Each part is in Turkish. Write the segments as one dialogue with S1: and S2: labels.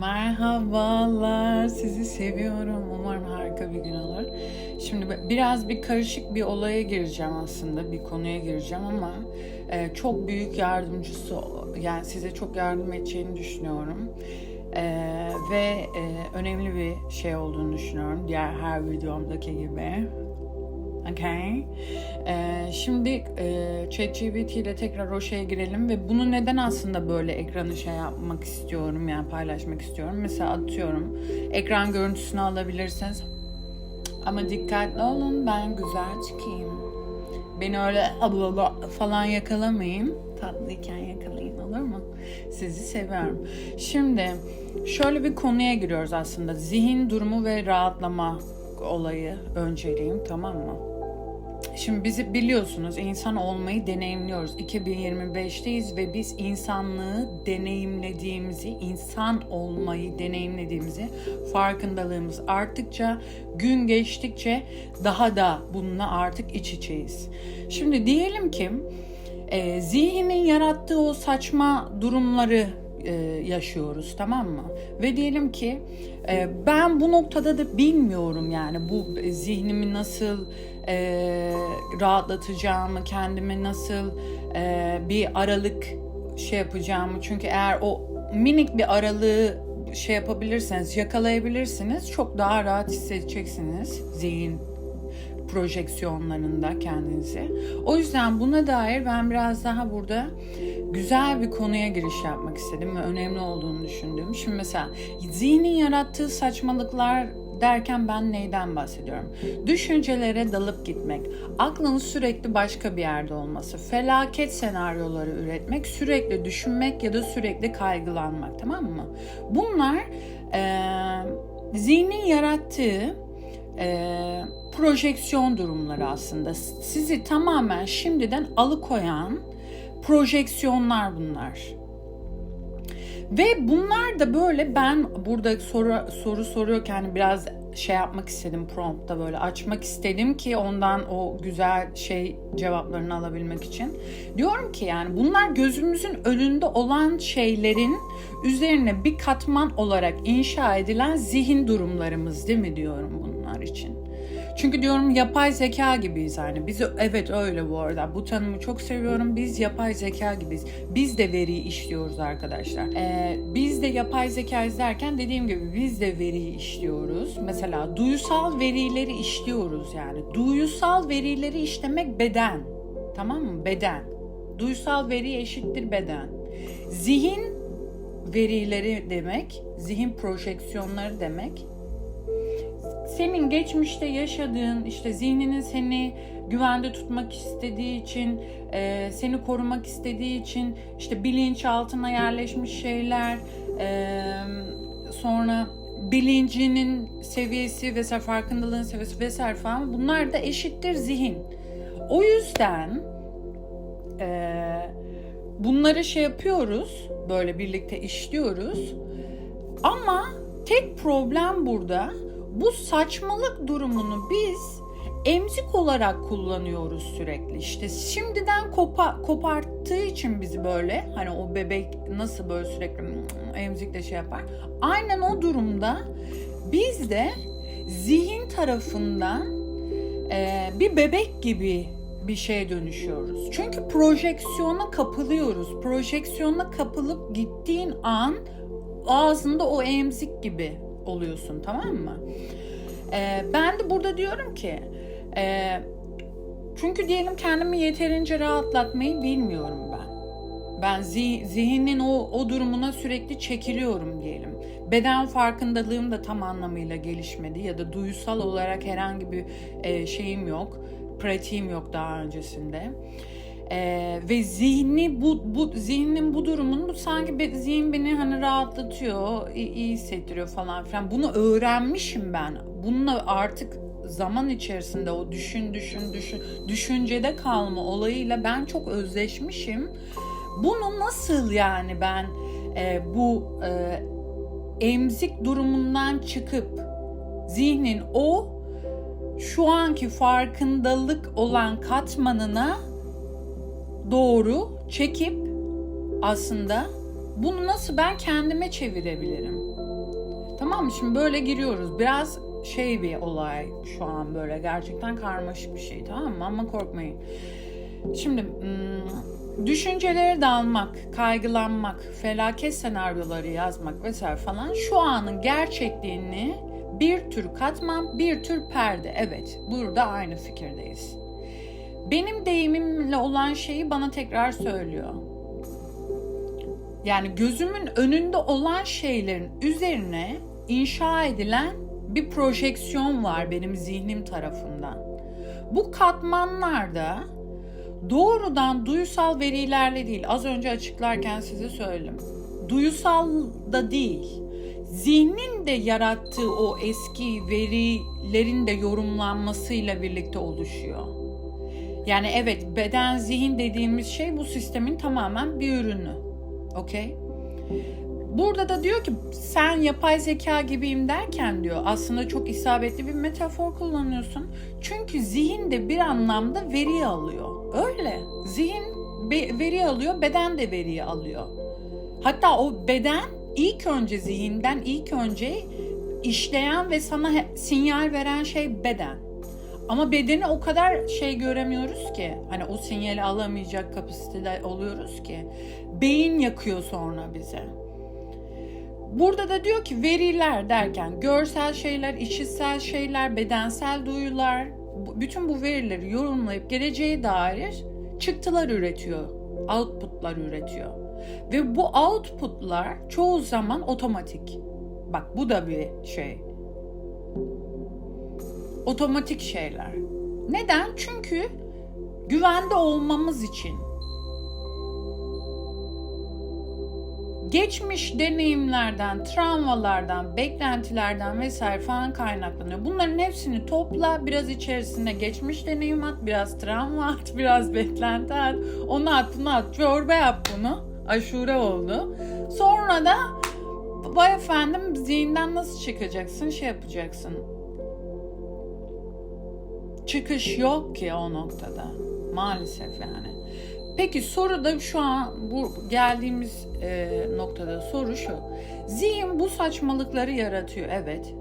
S1: Merhabalar, sizi seviyorum. Umarım harika bir gün olur. Şimdi bi- biraz bir karışık bir olaya gireceğim aslında, bir konuya gireceğim ama e, çok büyük yardımcısı, yani size çok yardım edeceğini düşünüyorum. E, ve e, önemli bir şey olduğunu düşünüyorum, diğer her videomdaki gibi. Okay. Ee, şimdi e, ChatGPT ile tekrar o şeye girelim ve bunu neden aslında böyle ekranı şey yapmak istiyorum yani paylaşmak istiyorum. Mesela atıyorum ekran görüntüsünü alabilirsiniz. Ama dikkatli olun ben güzel çıkayım. Beni öyle abla falan yakalamayın. Tatlıyken yakalayın olur mu? Sizi seviyorum. Şimdi şöyle bir konuya giriyoruz aslında. Zihin durumu ve rahatlama olayı önceliğim tamam mı? Şimdi bizi biliyorsunuz insan olmayı deneyimliyoruz. 2025'teyiz ve biz insanlığı deneyimlediğimizi, insan olmayı deneyimlediğimizi farkındalığımız arttıkça, gün geçtikçe daha da bununla artık iç içeyiz. Şimdi diyelim ki e, zihnin yarattığı o saçma durumları e, yaşıyoruz tamam mı? Ve diyelim ki e, ben bu noktada da bilmiyorum yani bu zihnimi nasıl e, rahatlatacağımı, kendime nasıl e, bir aralık şey yapacağımı. Çünkü eğer o minik bir aralığı şey yapabilirseniz, yakalayabilirsiniz çok daha rahat hissedeceksiniz zihin projeksiyonlarında kendinizi. O yüzden buna dair ben biraz daha burada güzel bir konuya giriş yapmak istedim ve önemli olduğunu düşündüğüm. Şimdi mesela zihnin yarattığı saçmalıklar derken ben neyden bahsediyorum? Düşüncelere dalıp gitmek, aklın sürekli başka bir yerde olması, felaket senaryoları üretmek, sürekli düşünmek ya da sürekli kaygılanmak tamam mı? Bunlar e, zihnin yarattığı e, projeksiyon durumları aslında. Sizi tamamen şimdiden alıkoyan projeksiyonlar bunlar. Ve bunlar da böyle ben burada soru soru soruyorken biraz şey yapmak istedim promptta böyle açmak istedim ki ondan o güzel şey cevaplarını alabilmek için. Diyorum ki yani bunlar gözümüzün önünde olan şeylerin üzerine bir katman olarak inşa edilen zihin durumlarımız değil mi diyorum bunlar için. Çünkü diyorum yapay zeka gibiyiz yani. Biz evet öyle bu arada. Bu tanımı çok seviyorum. Biz yapay zeka gibiyiz. Biz de veriyi işliyoruz arkadaşlar. Ee, biz de yapay zeka izlerken dediğim gibi biz de veriyi işliyoruz. Mesela duyusal verileri işliyoruz yani. Duyusal verileri işlemek beden. Tamam mı? Beden. Duyusal veri eşittir beden. Zihin verileri demek, zihin projeksiyonları demek senin geçmişte yaşadığın işte zihninin seni güvende tutmak istediği için e, seni korumak istediği için işte bilinçaltına yerleşmiş şeyler e, sonra bilincinin seviyesi vesaire farkındalığın seviyesi vesaire falan bunlar da eşittir zihin. O yüzden e, bunları şey yapıyoruz böyle birlikte işliyoruz ama tek problem burada bu saçmalık durumunu biz emzik olarak kullanıyoruz sürekli. İşte şimdiden kopa, koparttığı için bizi böyle hani o bebek nasıl böyle sürekli emzikle şey yapar. Aynen o durumda biz de zihin tarafından e, bir bebek gibi bir şeye dönüşüyoruz. Çünkü projeksiyona kapılıyoruz. Projeksiyona kapılıp gittiğin an ağzında o emzik gibi oluyorsun tamam mı? Ee, ben de burada diyorum ki e, çünkü diyelim kendimi yeterince rahatlatmayı bilmiyorum ben. Ben zih- zihnin o, o durumuna sürekli çekiliyorum diyelim. Beden farkındalığım da tam anlamıyla gelişmedi ya da duysal olarak herhangi bir e, şeyim yok, pratiğim yok daha öncesinde. Ee, ve zihni bu, bu zihnin bu durumunu bu sanki be, zihin beni hani rahatlatıyor, iyi, iyi hissettiriyor falan filan. Bunu öğrenmişim ben. Bununla artık zaman içerisinde o düşün düşün düşün düşüncede kalma olayıyla ben çok özleşmişim. Bunu nasıl yani ben e, bu e, emzik durumundan çıkıp zihnin o şu anki farkındalık olan katmanına doğru çekip aslında Bunu nasıl ben kendime çevirebilirim? Tamam mı? Şimdi böyle giriyoruz. Biraz şey bir olay şu an böyle gerçekten karmaşık bir şey tamam mı? Ama korkmayın. Şimdi hmm, düşüncelere dalmak, kaygılanmak, felaket senaryoları yazmak vesaire falan şu anın gerçekliğini bir tür katman, bir tür perde. Evet, burada aynı fikirdeyiz. Benim deyimimle olan şeyi bana tekrar söylüyor. Yani gözümün önünde olan şeylerin üzerine inşa edilen bir projeksiyon var benim zihnim tarafından. Bu katmanlarda doğrudan duysal verilerle değil, az önce açıklarken size söyledim. Duyusal da değil. Zihnin de yarattığı o eski verilerin de yorumlanmasıyla birlikte oluşuyor. Yani evet beden zihin dediğimiz şey bu sistemin tamamen bir ürünü. Okey? Burada da diyor ki sen yapay zeka gibiyim derken diyor aslında çok isabetli bir metafor kullanıyorsun. Çünkü zihin de bir anlamda veri alıyor. Öyle. Zihin veri alıyor, beden de veriyi alıyor. Hatta o beden ilk önce zihinden ilk önce işleyen ve sana sinyal veren şey beden. Ama bedeni o kadar şey göremiyoruz ki. Hani o sinyali alamayacak kapasitede oluyoruz ki. Beyin yakıyor sonra bize. Burada da diyor ki veriler derken görsel şeyler, işitsel şeyler, bedensel duyular, bütün bu verileri yorumlayıp geleceğe dair çıktılar üretiyor, outputlar üretiyor. Ve bu outputlar çoğu zaman otomatik. Bak bu da bir şey. Otomatik şeyler. Neden? Çünkü güvende olmamız için geçmiş deneyimlerden, travmalardan, beklentilerden vesaire falan kaynaklanıyor. Bunların hepsini topla, biraz içerisinde geçmiş deneyim at, biraz travma at, biraz beklenti at, onu at, bunu at, çorba yap bunu. Aşure oldu. Sonra da vay efendim zihinden nasıl çıkacaksın, şey yapacaksın. Çıkış yok ki o noktada. Maalesef yani. Peki soru da şu an bu geldiğimiz e, noktada soru şu. Zihin bu saçmalıkları yaratıyor evet.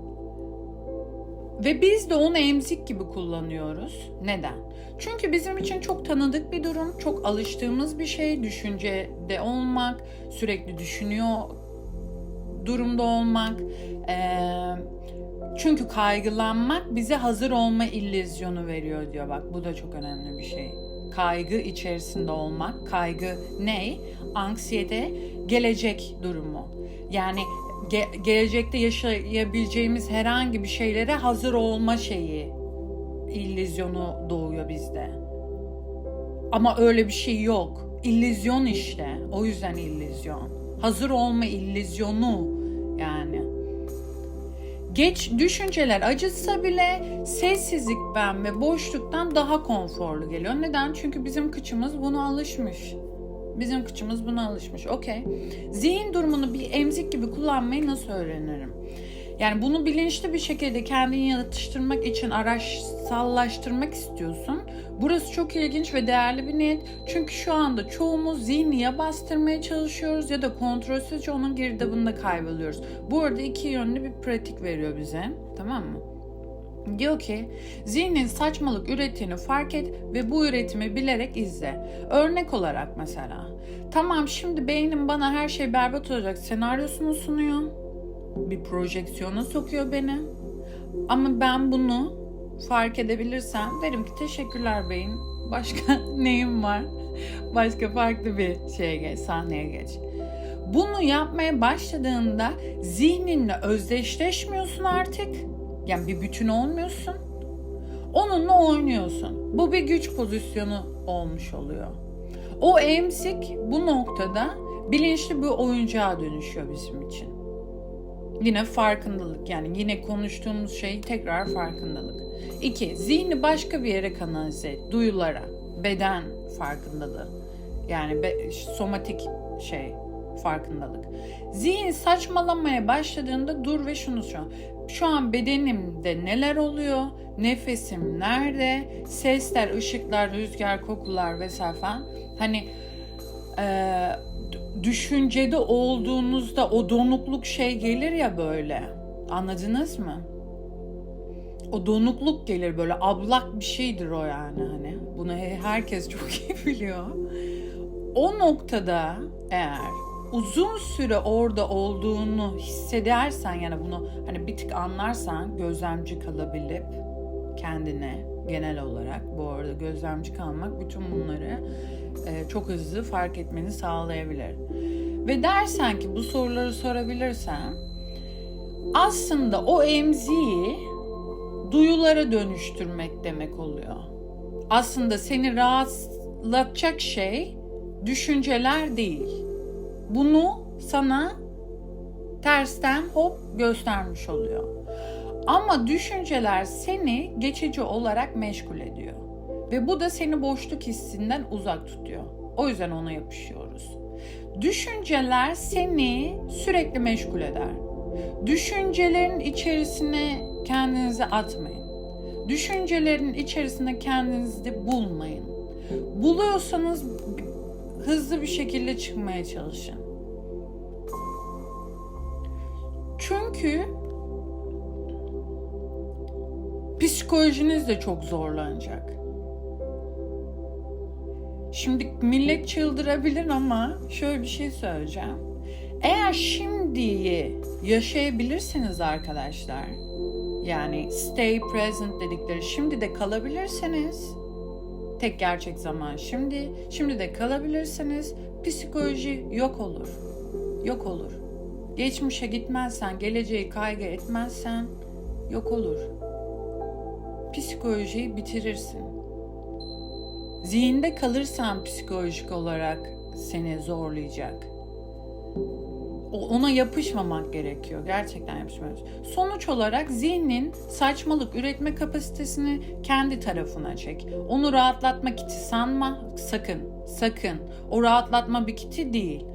S1: Ve biz de onu emzik gibi kullanıyoruz. Neden? Çünkü bizim için çok tanıdık bir durum, çok alıştığımız bir şey, düşüncede olmak, sürekli düşünüyor durumda olmak. Ee, çünkü kaygılanmak bize hazır olma illüzyonu veriyor diyor. Bak bu da çok önemli bir şey kaygı içerisinde olmak. Kaygı ne? Anksiyete, gelecek durumu. Yani ge- gelecekte yaşayabileceğimiz herhangi bir şeylere hazır olma şeyi, illüzyonu doğuyor bizde. Ama öyle bir şey yok. İllüzyon işte. O yüzden illüzyon. Hazır olma illüzyonu. Geç düşünceler acıtsa bile sessizlikten ve boşluktan daha konforlu geliyor. Neden? Çünkü bizim kıçımız buna alışmış. Bizim kıçımız buna alışmış. Okey. Zihin durumunu bir emzik gibi kullanmayı nasıl öğrenirim? Yani bunu bilinçli bir şekilde kendini yatıştırmak için araçsallaştırmak istiyorsun. Burası çok ilginç ve değerli bir niyet. Çünkü şu anda çoğumuz zihni ya bastırmaya çalışıyoruz ya da kontrolsüzce onun girdabında kayboluyoruz. Bu arada iki yönlü bir pratik veriyor bize. Tamam mı? Diyor ki zihnin saçmalık ürettiğini fark et ve bu üretimi bilerek izle. Örnek olarak mesela tamam şimdi beynim bana her şey berbat olacak senaryosunu sunuyor. Bir projeksiyona sokuyor beni. Ama ben bunu fark edebilirsem derim ki teşekkürler beyin. Başka neyim var? Başka farklı bir şeye geç, sahneye geç. Bunu yapmaya başladığında zihninle özdeşleşmiyorsun artık. Yani bir bütün olmuyorsun. Onunla oynuyorsun. Bu bir güç pozisyonu olmuş oluyor. O emsik bu noktada bilinçli bir oyuncağa dönüşüyor bizim için. Yine farkındalık yani yine konuştuğumuz şey tekrar farkındalık. İki, zihni başka bir yere kanalize et. Duyulara, beden farkındalığı. Yani be, somatik şey farkındalık. Zihin saçmalamaya başladığında dur ve şunu şu. Şu an bedenimde neler oluyor? Nefesim nerede? Sesler, ışıklar, rüzgar, kokular vesaire falan. Hani e, düşüncede olduğunuzda o donukluk şey gelir ya böyle. Anladınız mı? O donukluk gelir böyle ablak bir şeydir o yani hani. Bunu he- herkes çok iyi biliyor. O noktada eğer uzun süre orada olduğunu hissedersen yani bunu hani bir tık anlarsan gözlemci kalabilip kendine genel olarak bu arada gözlemci kalmak bütün bunları e, çok hızlı fark etmeni sağlayabilir. Ve dersen ki bu soruları sorabilirsen aslında o emziği duyulara dönüştürmek demek oluyor. Aslında seni rahatlatacak şey düşünceler değil. Bunu sana tersten hop göstermiş oluyor. Ama düşünceler seni geçici olarak meşgul ediyor. Ve bu da seni boşluk hissinden uzak tutuyor. O yüzden ona yapışıyoruz. Düşünceler seni sürekli meşgul eder. Düşüncelerin içerisine kendinizi atmayın. Düşüncelerin içerisinde kendinizi bulmayın. Buluyorsanız hızlı bir şekilde çıkmaya çalışın. Çünkü psikolojiniz de çok zorlanacak. Şimdi millet çıldırabilir ama şöyle bir şey söyleyeceğim. Eğer şimdiyi yaşayabilirseniz arkadaşlar, yani stay present dedikleri şimdi de kalabilirseniz, tek gerçek zaman şimdi, şimdi de kalabilirsiniz, psikoloji yok olur. Yok olur. Geçmişe gitmezsen, geleceği kaygı etmezsen yok olur. Psikolojiyi bitirirsin. Zihinde kalırsan psikolojik olarak seni zorlayacak. Ona yapışmamak gerekiyor. Gerçekten yapışmamak. Sonuç olarak zihnin saçmalık üretme kapasitesini kendi tarafına çek. Onu rahatlatma kiti sanma. Sakın. Sakın. O rahatlatma bir kiti değil.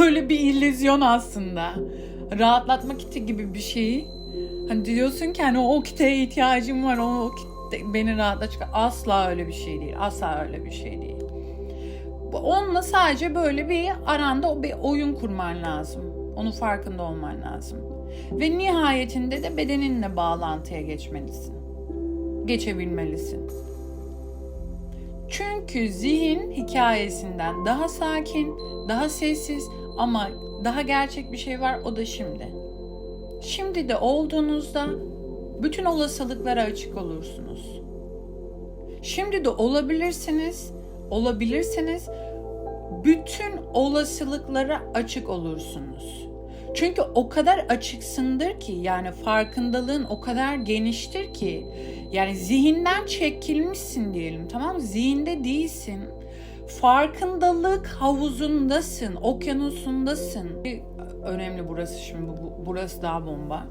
S1: Öyle bir illüzyon aslında. Rahatlatma kiti gibi bir şeyi Hani diyorsun ki hani o kiteye ihtiyacım var, o, kite beni rahatlatacak. Asla öyle bir şey değil. Asla öyle bir şey değil. Onunla sadece böyle bir aranda bir oyun kurman lazım. Onun farkında olman lazım. Ve nihayetinde de bedeninle bağlantıya geçmelisin. Geçebilmelisin. Çünkü zihin hikayesinden daha sakin, daha sessiz ama daha gerçek bir şey var o da şimdi. Şimdi de olduğunuzda bütün olasılıklara açık olursunuz. Şimdi de olabilirsiniz, olabilirsiniz bütün olasılıklara açık olursunuz. Çünkü o kadar açıksındır ki yani farkındalığın o kadar geniştir ki yani zihinden çekilmişsin diyelim tamam mı? Zihinde değilsin. Farkındalık havuzundasın, okyanusundasın. Önemli burası şimdi, bu- burası daha bomba.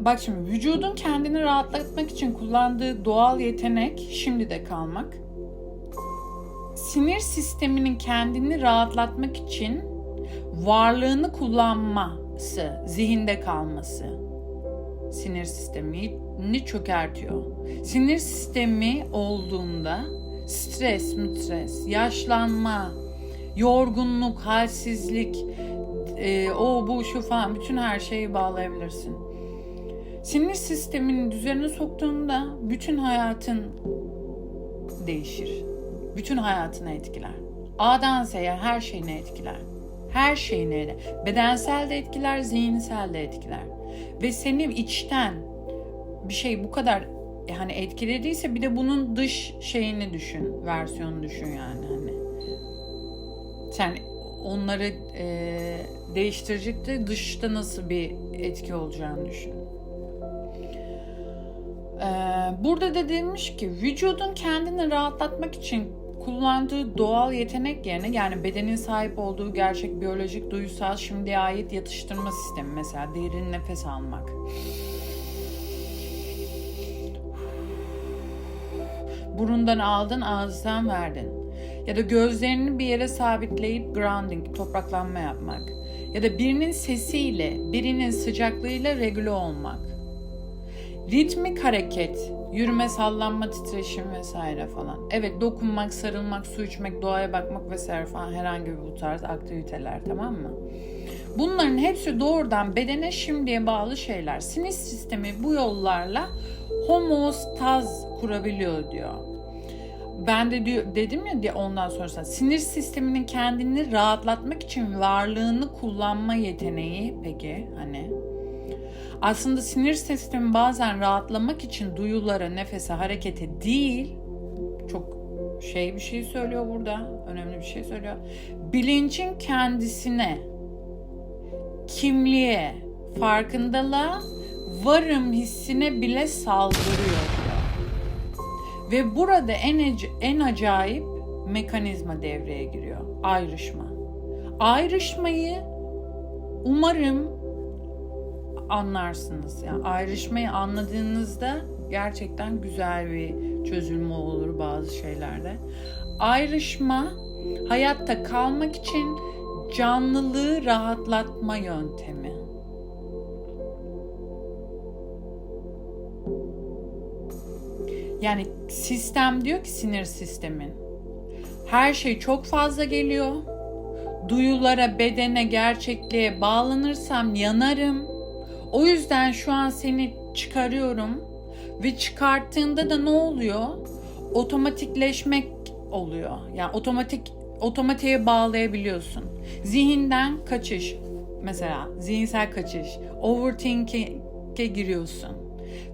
S1: Bak şimdi vücudun kendini rahatlatmak için kullandığı doğal yetenek şimdi de kalmak. Sinir sisteminin kendini rahatlatmak için varlığını kullanması, zihinde kalması. Sinir sistemini çökertiyor. Sinir sistemi olduğunda stres, stres, yaşlanma, yorgunluk, halsizlik, e, o bu şu falan bütün her şeyi bağlayabilirsin. Sinir sisteminin düzenine soktuğunda bütün hayatın değişir. Bütün hayatını etkiler. A'dan Z'ye her şeyini etkiler. Her şeyini etkiler. Bedensel de etkiler, zihinsel de etkiler. Ve seni içten bir şey bu kadar yani etkilediyse bir de bunun dış şeyini düşün, versiyonu düşün yani hani. Sen onları e, değiştirecek de dışta nasıl bir etki olacağını düşün. Ee, burada da demiş ki vücudun kendini rahatlatmak için kullandığı doğal yetenek yerine yani bedenin sahip olduğu gerçek biyolojik duyusal şimdiye ait yatıştırma sistemi mesela derin nefes almak. Burundan aldın ağızdan verdin. Ya da gözlerini bir yere sabitleyip grounding, topraklanma yapmak. Ya da birinin sesiyle, birinin sıcaklığıyla regüle olmak ritmik hareket Yürüme, sallanma, titreşim vesaire falan. Evet dokunmak, sarılmak, su içmek, doğaya bakmak vesaire falan herhangi bir bu tarz aktiviteler tamam mı? Bunların hepsi doğrudan bedene şimdiye bağlı şeyler. Sinir sistemi bu yollarla homostaz kurabiliyor diyor. Ben de diyor, dedim ya ondan sonrasında sinir sisteminin kendini rahatlatmak için varlığını kullanma yeteneği peki hani aslında sinir sistemi bazen rahatlamak için duyulara, nefese, harekete değil çok şey bir şey söylüyor burada. Önemli bir şey söylüyor. Bilincin kendisine, kimliğe, farkındalığa, varım hissine bile saldırıyor. Ve burada en, en acayip mekanizma devreye giriyor. Ayrışma. Ayrışmayı umarım anlarsınız. Yani ayrışmayı anladığınızda gerçekten güzel bir çözülme olur bazı şeylerde. Ayrışma hayatta kalmak için canlılığı rahatlatma yöntemi. Yani sistem diyor ki sinir sistemin her şey çok fazla geliyor. Duyulara, bedene, gerçekliğe bağlanırsam yanarım. O yüzden şu an seni çıkarıyorum ve çıkarttığında da ne oluyor? Otomatikleşmek oluyor. Yani otomatik otomatiğe bağlayabiliyorsun. Zihinden kaçış mesela zihinsel kaçış, overthinking'e giriyorsun.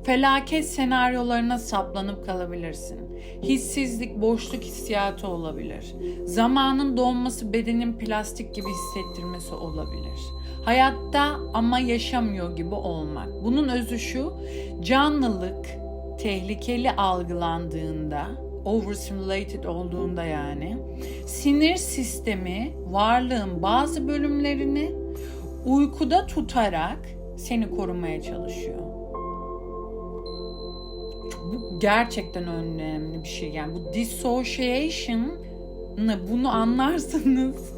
S1: Felaket senaryolarına saplanıp kalabilirsin. Hissizlik, boşluk hissiyatı olabilir. Zamanın donması bedenin plastik gibi hissettirmesi olabilir. Hayatta ama yaşamıyor gibi olmak. Bunun özü şu, canlılık tehlikeli algılandığında, overstimulated olduğunda yani, sinir sistemi varlığın bazı bölümlerini uykuda tutarak seni korumaya çalışıyor. Bu gerçekten önemli bir şey. Yani bu dissociation'ı bunu anlarsanız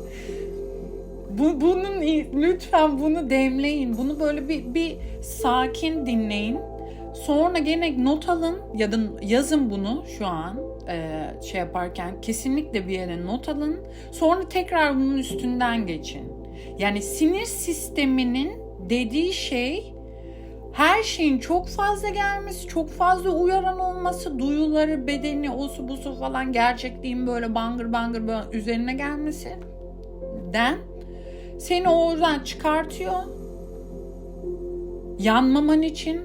S1: bu, bunun lütfen bunu demleyin. Bunu böyle bir, bir sakin dinleyin. Sonra gene not alın ya da yazın bunu şu an e, şey yaparken kesinlikle bir yere not alın. Sonra tekrar bunun üstünden geçin. Yani sinir sisteminin dediği şey her şeyin çok fazla gelmesi, çok fazla uyaran olması, duyuları, bedeni, osu busu falan gerçekliğin böyle bangır bangır böyle üzerine gelmesi den seni oradan çıkartıyor. Yanmaman için.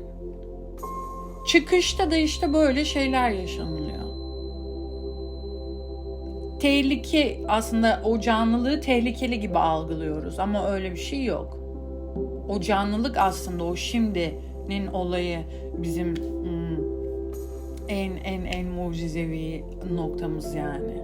S1: Çıkışta da işte böyle şeyler yaşanılıyor. Tehlike aslında o canlılığı tehlikeli gibi algılıyoruz ama öyle bir şey yok. O canlılık aslında o şimdinin olayı bizim hmm, en en en mucizevi noktamız yani.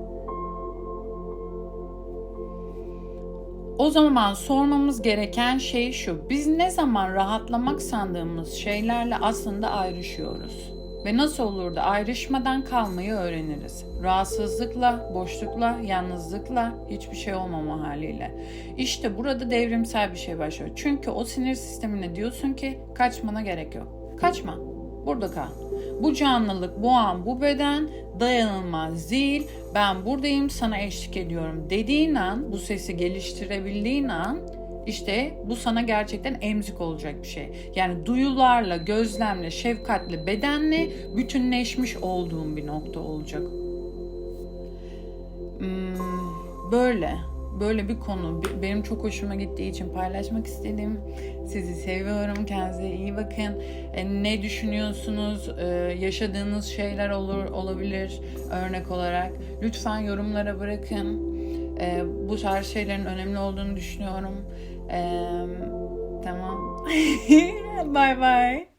S1: O zaman sormamız gereken şey şu. Biz ne zaman rahatlamak sandığımız şeylerle aslında ayrışıyoruz. Ve nasıl olur da ayrışmadan kalmayı öğreniriz. Rahatsızlıkla, boşlukla, yalnızlıkla, hiçbir şey olmama haliyle. İşte burada devrimsel bir şey başlıyor. Çünkü o sinir sistemine diyorsun ki kaçmana gerek yok. Kaçma. Burada kal. Bu canlılık, bu an, bu beden dayanılmaz değil. Ben buradayım, sana eşlik ediyorum dediğin an, bu sesi geliştirebildiğin an işte bu sana gerçekten emzik olacak bir şey. Yani duyularla, gözlemle, şefkatle, bedenle bütünleşmiş olduğun bir nokta olacak. Hmm, böyle böyle bir konu benim çok hoşuma gittiği için paylaşmak istedim. Sizi seviyorum. Kendinize iyi bakın. E, ne düşünüyorsunuz? E, yaşadığınız şeyler olur olabilir örnek olarak. Lütfen yorumlara bırakın. E, bu tarz şeylerin önemli olduğunu düşünüyorum. E, tamam. bye bye.